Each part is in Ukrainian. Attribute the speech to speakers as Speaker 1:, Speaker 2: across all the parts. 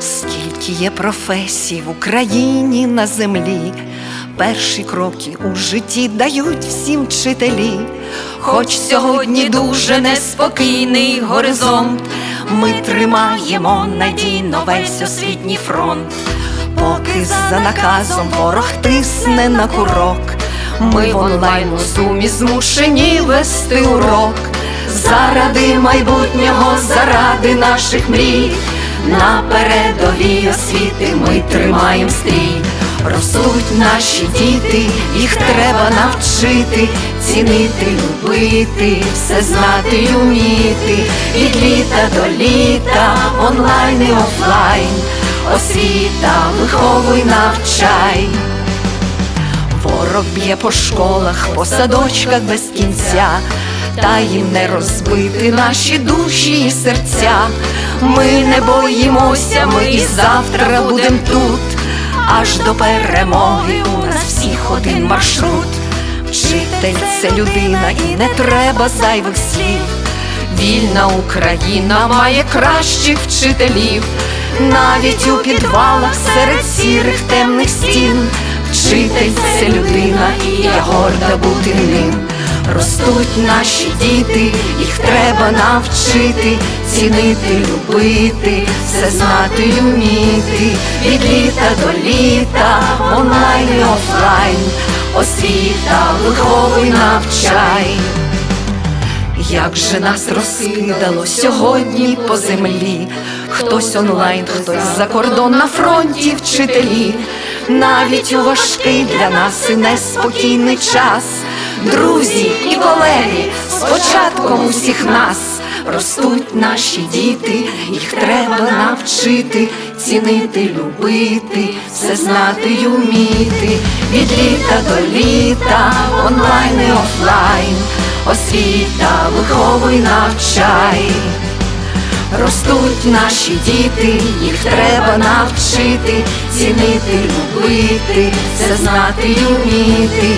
Speaker 1: Скільки є професій в Україні на землі, перші кроки у житті дають всім вчителі. Хоч сьогодні дуже неспокійний горизонт, ми тримаємо надійно весь освітній фронт, поки за наказом ворог тисне на курок, ми в онлайн зумі змушені вести урок. Заради майбутнього, заради наших мрій, на передовій освіти ми тримаємо стрій. Ростуть наші діти, їх треба навчити, цінити, любити, все знати й уміти, від літа до літа, онлайн і офлайн, освіта, виховуй, навчай. Ворог б'є по школах, по садочках без кінця, та їм не розбити наші душі і серця. Ми не боїмося, ми і завтра будем тут, аж до перемоги у нас всіх один маршрут. Вчитель це людина, і не треба зайвих слів. Вільна Україна має кращих вчителів, навіть у підвалах серед сірих темних стін. Вчитель це людина, і я горда бути ним. Ростуть наші діти, їх треба навчити, цінити, любити, все знати й уміти, від літа до літа, онлайн і офлайн, освіта, виховуй, навчай. Як же нас розкидало сьогодні по землі, хтось онлайн, хтось за кордон на фронті вчителі, навіть у важкий для нас і неспокійний час, друзі і колеги, з початком усіх нас ростуть наші діти, їх треба навчити, цінити, любити, все знати й уміти, від літа до літа, онлайн і офлайн. Освіта, виховуй, навчай. Ростуть наші діти, їх треба навчити, цінити, любити, все знати й уміти,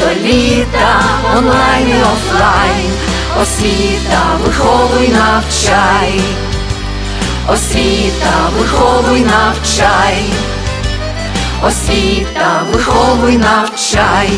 Speaker 1: до літа, онлайн і офлайн, освіта, виховуй, навчай, освіта, виховуй, навчай, освіта, виховуй, навчай.